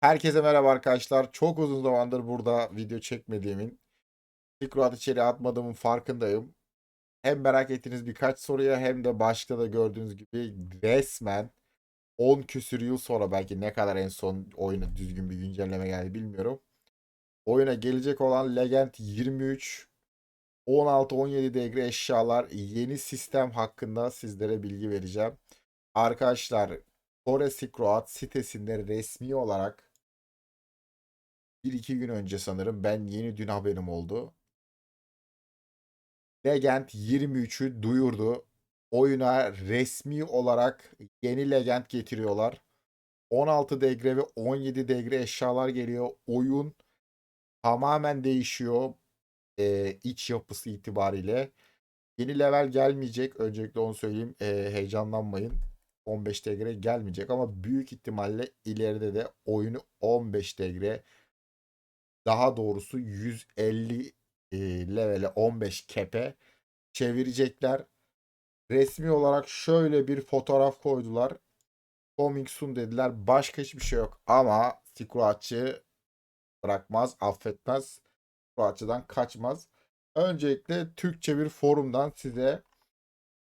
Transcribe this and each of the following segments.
Herkese merhaba arkadaşlar. Çok uzun zamandır burada video çekmediğimin, Road içeri atmadığımın farkındayım. Hem merak ettiğiniz birkaç soruya hem de başta da gördüğünüz gibi resmen 10 küsür yıl sonra belki ne kadar en son oyuna düzgün bir güncelleme geldi bilmiyorum. Oyuna gelecek olan Legend 23 16-17 degre eşyalar yeni sistem hakkında sizlere bilgi vereceğim. Arkadaşlar Kore Silk Road sitesinde resmi olarak bir iki gün önce sanırım ben yeni dün haberim oldu. Legend 23'ü duyurdu. Oyuna resmi olarak yeni Legend getiriyorlar. 16 degre ve 17 degre eşyalar geliyor. Oyun tamamen değişiyor. Ee, iç yapısı itibariyle. Yeni level gelmeyecek. Öncelikle onu söyleyeyim. Ee, heyecanlanmayın. 15 degre gelmeyecek ama büyük ihtimalle ileride de oyunu 15 degre daha doğrusu 150 e, levele 15 kepe çevirecekler. Resmi olarak şöyle bir fotoğraf koydular. Coming soon dediler. Başka hiçbir şey yok. Ama Sikuratçı bırakmaz, affetmez. Sikuratçıdan kaçmaz. Öncelikle Türkçe bir forumdan size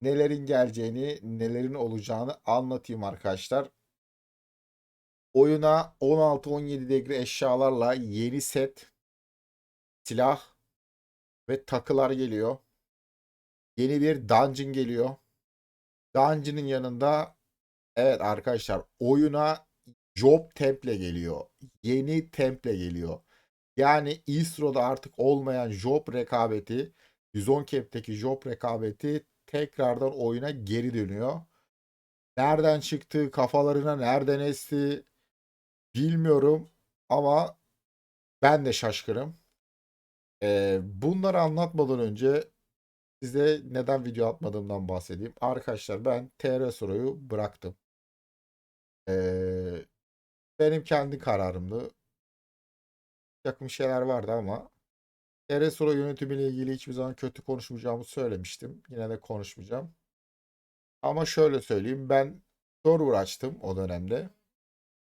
nelerin geleceğini, nelerin olacağını anlatayım arkadaşlar. Oyuna 16-17 degre eşyalarla yeni set, silah ve takılar geliyor. Yeni bir dungeon geliyor. Dungeon'ın yanında evet arkadaşlar oyuna job temple geliyor. Yeni temple geliyor. Yani Isro'da artık olmayan job rekabeti, 110 cap'teki job rekabeti tekrardan oyuna geri dönüyor. Nereden çıktı, kafalarına nereden esti bilmiyorum ama ben de şaşkınım. Ee, bunları anlatmadan önce size neden video atmadığımdan bahsedeyim. Arkadaşlar ben TR soruyu bıraktım. Ee, benim kendi kararımdı. Yakın şeyler vardı ama TR soru yönetimiyle ilgili hiçbir zaman kötü konuşmayacağımı söylemiştim. Yine de konuşmayacağım. Ama şöyle söyleyeyim ben server açtım o dönemde.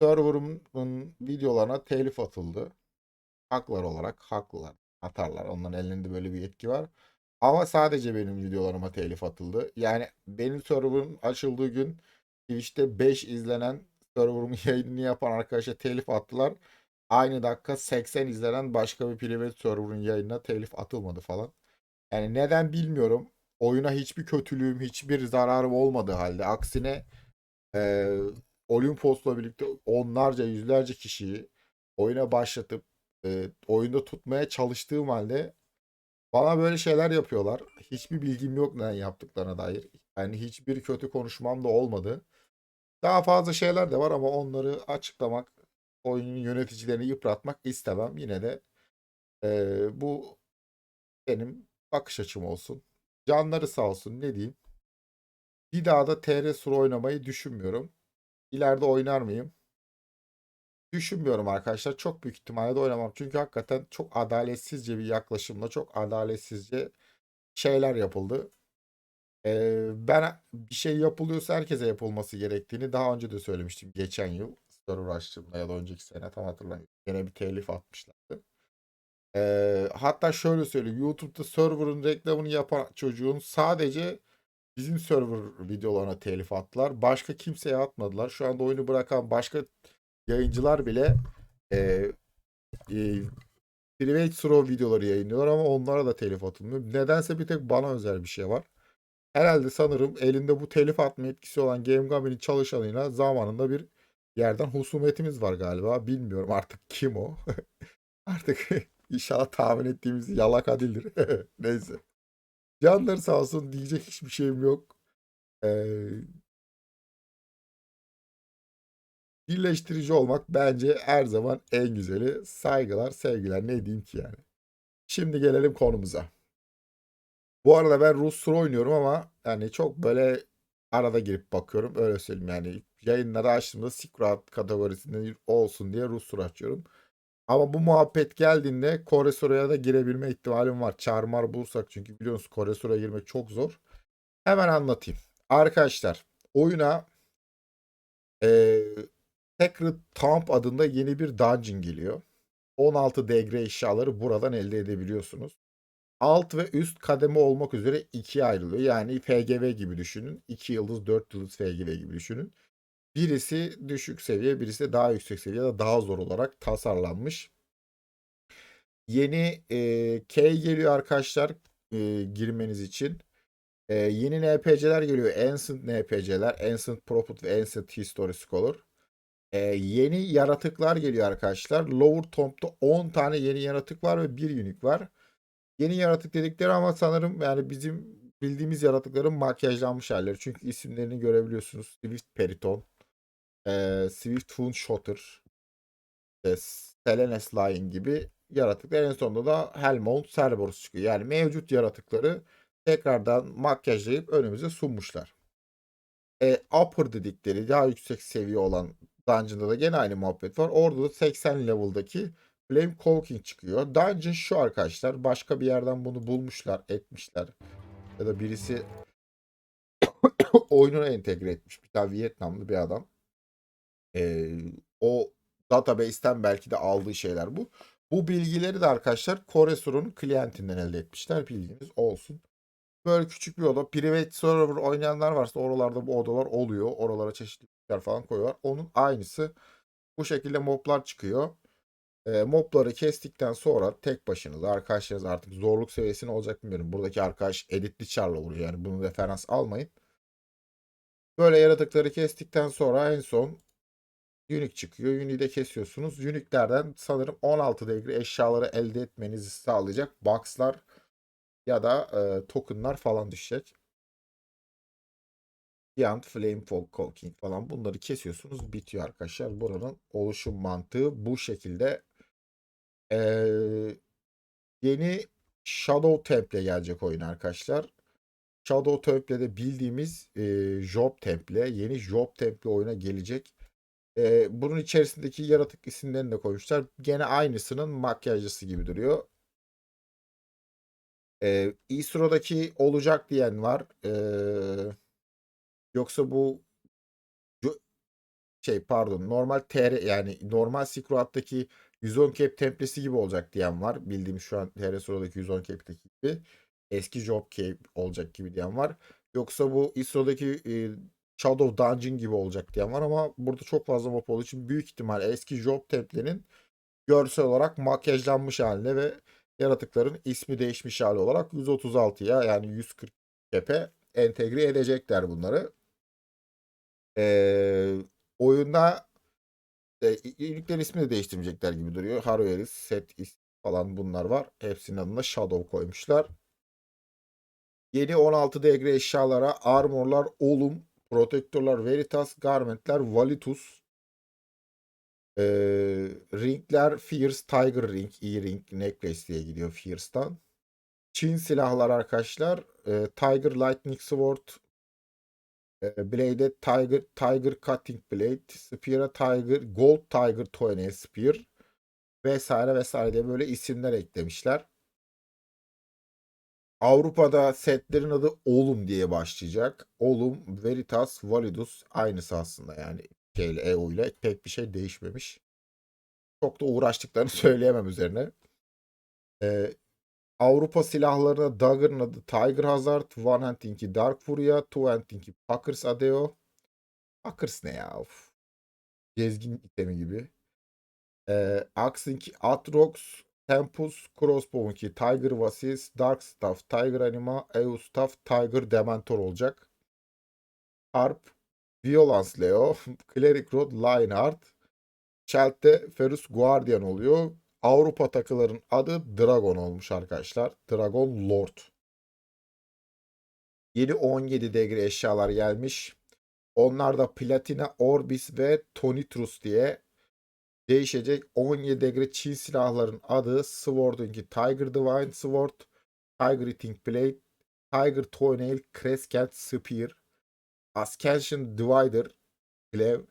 Server'ımın videolarına telif atıldı. Haklar olarak haklılar. Atarlar. Onların elinde böyle bir yetki var. Ama sadece benim videolarıma telif atıldı. Yani benim server'ım açıldığı gün Twitch'te 5 izlenen server'ımın yayınını yapan arkadaşa telif attılar. Aynı dakika 80 izlenen başka bir private server'ın yayınına telif atılmadı falan. Yani neden bilmiyorum. Oyuna hiçbir kötülüğüm, hiçbir zararım olmadığı halde aksine e, Olimpos'la birlikte onlarca, yüzlerce kişiyi oyuna başlatıp e, oyunda tutmaya çalıştığım halde bana böyle şeyler yapıyorlar. Hiçbir bilgim yok neden yaptıklarına dair. Yani hiçbir kötü konuşmam da olmadı. Daha fazla şeyler de var ama onları açıklamak, oyunun yöneticilerini yıpratmak istemem. Yine de e, bu benim bakış açım olsun. Canları sağ olsun ne diyeyim. Bir daha da TR Sur oynamayı düşünmüyorum. İleride oynar mıyım? Düşünmüyorum arkadaşlar. Çok büyük ihtimalle de oynamam. Çünkü hakikaten çok adaletsizce bir yaklaşımla çok adaletsizce şeyler yapıldı. Ee, ben bir şey yapılıyorsa herkese yapılması gerektiğini daha önce de söylemiştim. Geçen yıl server açtığımda ya da önceki sene tam hatırlamıyorum. Yine bir telif atmışlardı. Ee, hatta şöyle söyleyeyim. YouTube'da server'ın reklamını yapan çocuğun sadece bizim server videolarına telif attılar. Başka kimseye atmadılar. Şu anda oyunu bırakan başka yayıncılar bile e, e, private slow videoları yayınlıyorlar ama onlara da telif atılmıyor. Nedense bir tek bana özel bir şey var. Herhalde sanırım elinde bu telif atma etkisi olan Game Gami'nin çalışanıyla zamanında bir yerden husumetimiz var galiba. Bilmiyorum artık kim o. artık inşallah tahmin ettiğimiz yalaka değildir. Neyse. Canları sağ olsun diyecek hiçbir şeyim yok. Ee, birleştirici olmak bence her zaman en güzeli. Saygılar, sevgiler ne diyeyim ki yani. Şimdi gelelim konumuza. Bu arada ben Rus Sur oynuyorum ama yani çok böyle arada girip bakıyorum. Öyle söyleyeyim yani. Yayınları açtığımda Silk kategorisinde olsun diye Rus Sur açıyorum. Ama bu muhabbet geldiğinde Kore Sura'ya da girebilme ihtimalim var. Çarmar bulsak çünkü biliyorsunuz Kore Sura'ya girmek çok zor. Hemen anlatayım. Arkadaşlar oyuna e, Sacred Tomb adında yeni bir dungeon geliyor. 16 degre eşyaları buradan elde edebiliyorsunuz. Alt ve üst kademe olmak üzere ikiye ayrılıyor. Yani FGV gibi düşünün. 2 yıldız 4 yıldız FGV gibi düşünün. Birisi düşük seviye, birisi de daha yüksek seviye ya da daha zor olarak tasarlanmış. Yeni e, key geliyor arkadaşlar e, girmeniz için. E, yeni NPC'ler geliyor. Ancient NPC'ler. Ancient Prophet ve Ancient History Scholar. E, yeni yaratıklar geliyor arkadaşlar. Lower Tomb'da 10 tane yeni yaratık var ve bir unique var. Yeni yaratık dedikleri ama sanırım yani bizim bildiğimiz yaratıkların makyajlanmış halleri. Çünkü isimlerini görebiliyorsunuz. Swift Periton, e, Swift Shotter, e, Selenes Lion gibi yaratıklar. En sonunda da Helmont Cerberus çıkıyor. Yani mevcut yaratıkları tekrardan makyajlayıp önümüze sunmuşlar. E, upper dedikleri daha yüksek seviye olan Dungeon'da da gene aynı muhabbet var. Orada da 80 level'daki Flame Cloaking çıkıyor. Dungeon şu arkadaşlar. Başka bir yerden bunu bulmuşlar, etmişler. Ya da birisi oyununa entegre etmiş. Bir tane Vietnamlı bir adam. Ee, o database'ten belki de aldığı şeyler bu. Bu bilgileri de arkadaşlar Coresur'un klientinden elde etmişler. Bilginiz olsun. Böyle küçük bir oda. Private server oynayanlar varsa oralarda bu odalar oluyor. Oralara çeşitli şeyler falan koyuyorlar. Onun aynısı. Bu şekilde moblar çıkıyor. E, mobları kestikten sonra tek başınıza arkadaşlarınız artık zorluk seviyesine olacak bilmiyorum. Buradaki arkadaş editli charla oluyor. Yani bunu referans almayın. Böyle yaratıkları kestikten sonra en son Unique çıkıyor. Unique'i de kesiyorsunuz. Unique'lerden sanırım 16 degre eşyaları elde etmenizi sağlayacak box'lar ya da e, token'lar falan düşecek. Beyond Flame Folk Cloaking falan bunları kesiyorsunuz. Bitiyor arkadaşlar. Buranın oluşum mantığı bu şekilde. Ee, yeni Shadow Temple gelecek oyun arkadaşlar. Shadow Temple'de bildiğimiz e, Job Temple. Yeni Job Temple oyuna gelecek. E, bunun içerisindeki yaratık isimlerini de koymuşlar. Gene aynısının makyajcısı gibi duruyor. E, Isro'daki olacak diyen var. Eee Yoksa bu şey pardon normal TR yani normal Silk Road'daki 110 cap templesi gibi olacak diyen var. Bildiğim şu an TR Soro'daki 110 cap'teki gibi. Eski Job Cape olacak gibi diyen var. Yoksa bu ISRO'daki e, Shadow Dungeon gibi olacak diyen var ama burada çok fazla map olduğu için büyük ihtimal eski Job Temple'nin görsel olarak makyajlanmış haline ve yaratıkların ismi değişmiş hali olarak 136'ya yani 140 cap'e entegre edecekler bunları. Ee, oyunda e, iyilikler ismi de değiştirmeyecekler gibi duruyor. Haroeris, Set falan bunlar var. Hepsinin adına Shadow koymuşlar. Yeni 16 degre eşyalara armorlar, olum, protektörler, veritas, garmentler, valitus, ee, ringler, Fierce, Tiger Ring, E-Ring, Necklace diye gidiyor Fierce'dan. Çin silahlar arkadaşlar. E, Tiger Lightning Sword, Blade'e Tiger, Tiger Cutting Blade, Spear'a Tiger, Gold Tiger Toyne Spear vesaire vesaire diye böyle isimler eklemişler. Avrupa'da setlerin adı Olum diye başlayacak. Olum, Veritas, Validus aynısı aslında yani şeyle EU ile pek bir şey değişmemiş. Çok da uğraştıklarını söyleyemem üzerine. Ee, Avrupa silahlarına Dagger'ın adı Tiger Hazard, One Handing'i Dark Furia, Two Handing'i Packers Adeo. Packers ne ya? Of. Gezgin itemi gibi. Ee, Axe'inki Atrox, Tempus, Crossbow'unki Tiger Vasis, Dark Staff, Tiger Anima, EU Staff, Tiger Dementor olacak. Harp, Violence Leo, Cleric Rod, Lionheart. Shelt'te Ferus Guardian oluyor. Avrupa takıların adı Dragon olmuş arkadaşlar. Dragon Lord. Yeni 17 degre eşyalar gelmiş. Onlar da Platina, Orbis ve Tonitrus diye değişecek. 17 degre Çin silahların adı Sword'unki Tiger Divine Sword, Tiger Eating Blade, Tiger Toenail Crescent Spear, Ascension Divider Glaive,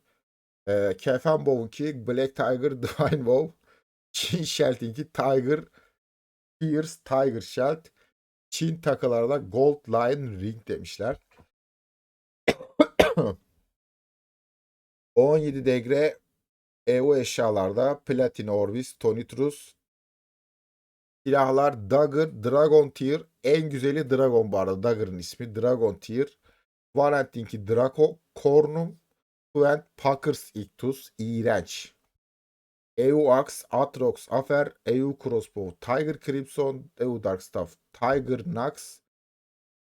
e, Kefenbow'unki Black Tiger Divine Bow, Çin Shelt'inki Tiger Pierce Tiger Shelt. Çin takılarda Gold Line Ring demişler. 17 degre EO eşyalarda Platin Orbis, Tonitrus, silahlar Dagger, Dragon Tier. En güzeli Dragon bu. Dagger'ın ismi Dragon Tier. Valentinki Draco, Cornum, Quent, Packers Ictus, iğrenç. EU Axe, Atrox, Afer, EU Crossbow, Tiger Crimson, EU Dark Staff, Tiger Nox,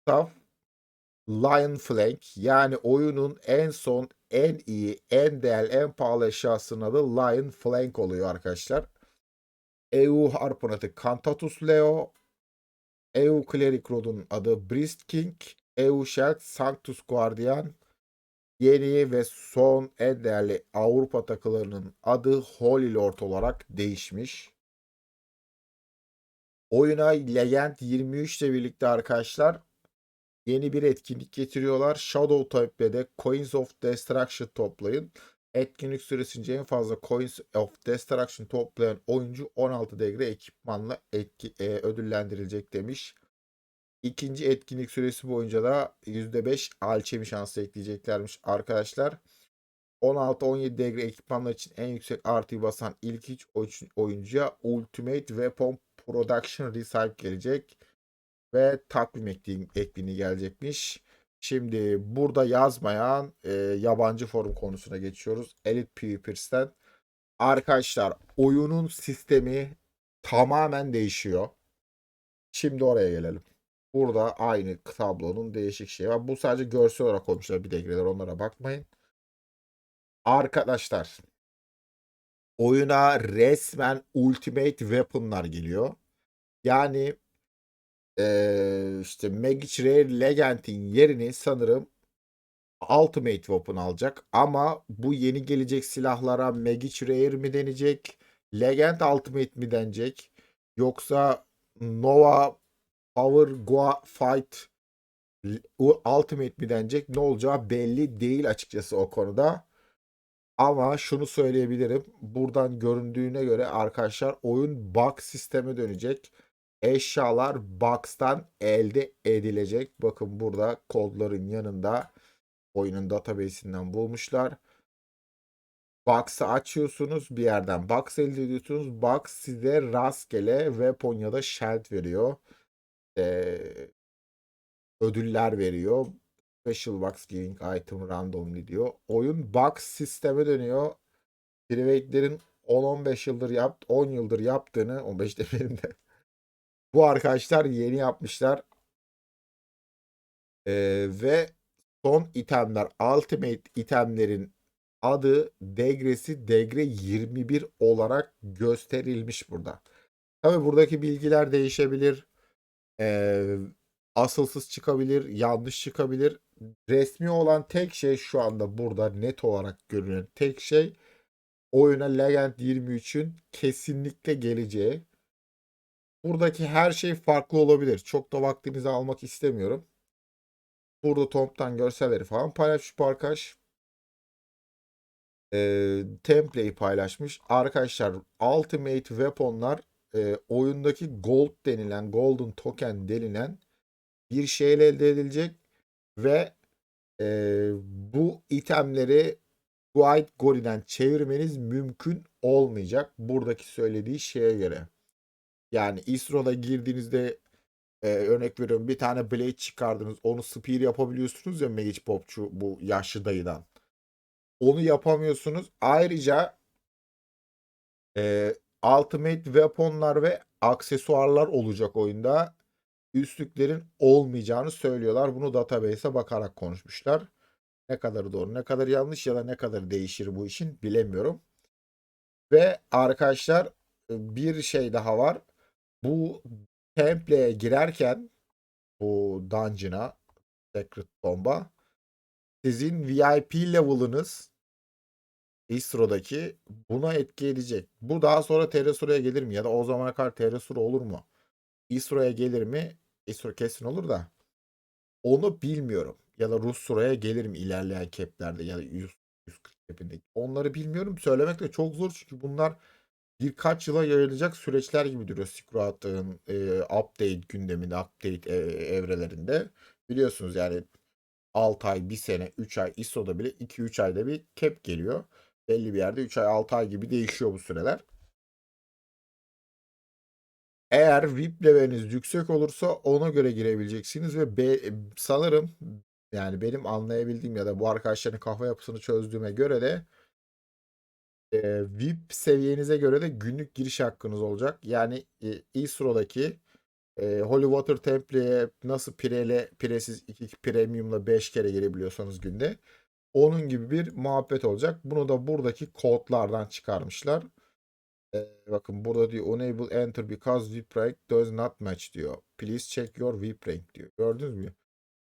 Staff, Lion Flank. Yani oyunun en son, en iyi, en değerli, en pahalı eşyasının adı Lion Flank oluyor arkadaşlar. EU Harpunatı Cantatus Leo, EU Cleric Rod'un adı Brist King, EU Sheld Sanctus Guardian, yeni ve son en değerli Avrupa takılarının adı Holy Lord olarak değişmiş. Oyuna Legend 23 ile birlikte arkadaşlar yeni bir etkinlik getiriyorlar. Shadow Type'de Coins of Destruction toplayın. Etkinlik süresince en fazla Coins of Destruction toplayan oyuncu 16 degre ekipmanla etki, e, ödüllendirilecek demiş. İkinci etkinlik süresi boyunca da %5 alçemi şansı ekleyeceklermiş arkadaşlar. 16-17 degre ekipmanlar için en yüksek artıyı basan ilk 3 oyuncuya Ultimate Weapon Production Recycle gelecek. Ve takvim ekliğini gelecekmiş. Şimdi burada yazmayan e, yabancı forum konusuna geçiyoruz. Elite PvP'den. Arkadaşlar oyunun sistemi tamamen değişiyor. Şimdi oraya gelelim. Burada aynı tablonun değişik şey var. Bu sadece görsel olarak koymuşlar bir degreler onlara bakmayın. Arkadaşlar oyuna resmen Ultimate Weapon'lar geliyor. Yani ee, işte Magic Rare Legend'in yerini sanırım Ultimate Weapon alacak. Ama bu yeni gelecek silahlara Magic Rare mi denecek? Legend Ultimate mi denecek? Yoksa Nova Power Go Fight Ultimate mi denecek? Ne olacağı belli değil açıkçası o konuda. Ama şunu söyleyebilirim. Buradan göründüğüne göre arkadaşlar oyun bug sisteme dönecek. Eşyalar box'tan elde edilecek. Bakın burada kodların yanında oyunun database'inden bulmuşlar. Box'ı açıyorsunuz bir yerden box elde ediyorsunuz. Box size rastgele weapon ya da shield veriyor. Ee, ödüller veriyor. Special Box Giving Item Randomly diyor. Oyun box sisteme dönüyor. Private'lerin 10-15 yıldır yapt 10 yıldır yaptığını 15 demeyelim de bu arkadaşlar yeni yapmışlar. Ee, ve son itemler Ultimate itemlerin adı degresi degre 21 olarak gösterilmiş burada. Tabi buradaki bilgiler değişebilir. Ee, asılsız çıkabilir, yanlış çıkabilir. Resmi olan tek şey şu anda burada net olarak görünen tek şey oyuna Legend 23'ün kesinlikle geleceği. Buradaki her şey farklı olabilir. Çok da vaktinizi almak istemiyorum. Burada Tom'tan görselleri falan paylaşmış bu arkadaş. E, template'i paylaşmış. Arkadaşlar Ultimate Weapon'lar e, oyundaki Gold denilen, Golden Token denilen bir şeyle elde edilecek ve e, bu itemleri White Gory'den çevirmeniz mümkün olmayacak. Buradaki söylediği şeye göre. Yani İsro'da girdiğinizde e, örnek veriyorum bir tane blade çıkardınız. Onu spear yapabiliyorsunuz ya Mage Popçu bu yaşlı dayıdan. Onu yapamıyorsunuz. Ayrıca e, Ultimate Weapon'lar ve aksesuarlar olacak oyunda. Üstlüklerin olmayacağını söylüyorlar. Bunu database'e bakarak konuşmuşlar. Ne kadar doğru, ne kadar yanlış ya da ne kadar değişir bu işin bilemiyorum. Ve arkadaşlar bir şey daha var bu temple'ye girerken bu dungeon'a Secret Tomb'a sizin VIP level'ınız Istro'daki buna etki edecek. Bu daha sonra Terrasuro'ya gelir mi? Ya da o zamana kadar Terrasuro olur mu? Istro'ya gelir mi? Istro kesin olur da. Onu bilmiyorum. Ya da Rus Sura'ya gelir mi ilerleyen caplerde ya da 100, 140 cap'inde. Onları bilmiyorum. Söylemek de çok zor çünkü bunlar birkaç yıla yayılacak süreçler gibi duruyor Silk e, update gündeminde, update e, evrelerinde. Biliyorsunuz yani 6 ay, 1 sene, 3 ay ISO'da bile 2-3 ayda bir cap geliyor. belli bir yerde 3 ay 6 ay gibi değişiyor bu süreler. Eğer VIP leveliniz yüksek olursa ona göre girebileceksiniz ve be, sanırım yani benim anlayabildiğim ya da bu arkadaşların kafa yapısını çözdüğüme göre de e, VIP seviyenize göre de günlük giriş hakkınız olacak. Yani e, İSRO'daki e, Holy Water Temple'ye nasıl pirele, piresiz 2 premiumla 5 kere girebiliyorsanız günde onun gibi bir muhabbet olacak. Bunu da buradaki kodlardan çıkarmışlar. Ee, bakın burada diyor enable enter because VIP rank does not match diyor. Please check your VIP rank diyor. Gördünüz mü?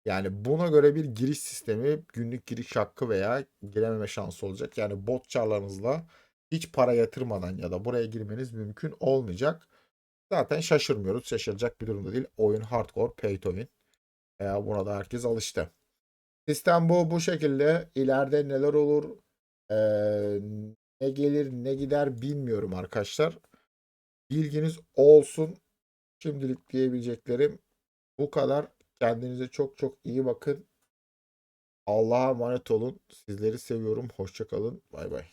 Yani buna göre bir giriş sistemi günlük giriş hakkı veya girememe şansı olacak. Yani bot çarlarınızla hiç para yatırmadan ya da buraya girmeniz mümkün olmayacak. Zaten şaşırmıyoruz. Şaşıracak bir durumda değil. Oyun hardcore pay to win. Ee, buna da herkes alıştı. Sistem bu bu şekilde. İleride neler olur? Ee, ne gelir ne gider bilmiyorum arkadaşlar. Bilginiz olsun. Şimdilik diyebileceklerim bu kadar. Kendinize çok çok iyi bakın. Allah'a emanet olun. Sizleri seviyorum. Hoşçakalın. Bay bay.